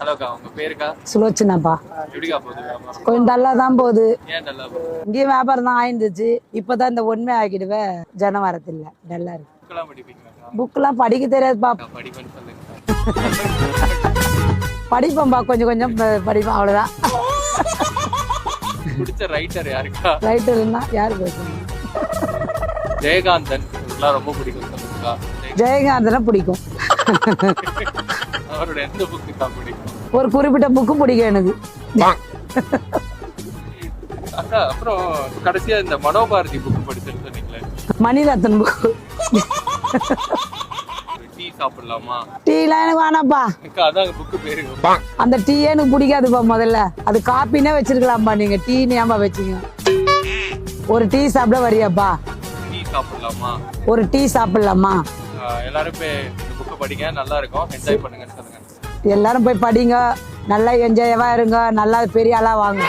ஹலோக்கா உங்க பேருக்கா? சுலோச்சனாப்பா. எப்படிக்கா போகுது வியாபாரம்? கொஞ்சம் டல்லா தான் போகுது. ஏன் நல்லா போகுது? இங்கேயும் வியாபாரம் தான் ஆயிருந்துச்சு. இப்பதான் இந்த உண்மை ஆக்கிடுவேன் ஜனம் வரதில்ல. டல்லா இருக்கு. புக்கெல்லாம் படிக்க தெரியாதுப்பா. படிப்பேன்னு சொல்லுங்க. படிப்பேன்பா கொஞ்சம் கொஞ்சம் படிப்பேன் அவ்வளவுதான். பிடிச்ச ரைட்டர் யாருக்கா? யாரு ஜெயகாந்தன். ரொம்ப ஜெயகாந்தனை பிடிக்கும். அவரோட எந்த புக்குக்கா பிடிக்கும் ஒரு குறிப்பிட்ட புக்கு பிடிக்கும் எனக்கு. அக்கா அப்புறம் கடைசியா இந்த மனோபாரதி புக் படிச்சுன்னு சொன்னீங்களே. மணிரத்னம் புக்கு டீ சாப்பிடலாமா? டீலாம் எனக்கு வேணாப்பா அக்கா அதான் புக்கு பேரு. அந்த டீயே எனக்கு பிடிக்காதுப்பா முதல்ல. அது காப்பினே வச்சிருக்கலாம்ப்பா நீங்க. டீ ஞாபகம் வச்சுங்க? ஒரு டீ சாப்பிட வரியாப்பா? டீ சாப்பிடலாமா? ஒரு டீ சாப்பிடலாமா? ஆஹ் எல்லாரும் படிங்க நல்லா இருக்கும் என்ஜாய் பண்ணுங்கன்னு சொல்லுங்க. எல்லாரும் போய் படிங்க. நல்லா என்ஜாயவா இருங்க. நல்லா பெரிய ஆளா வாங்க.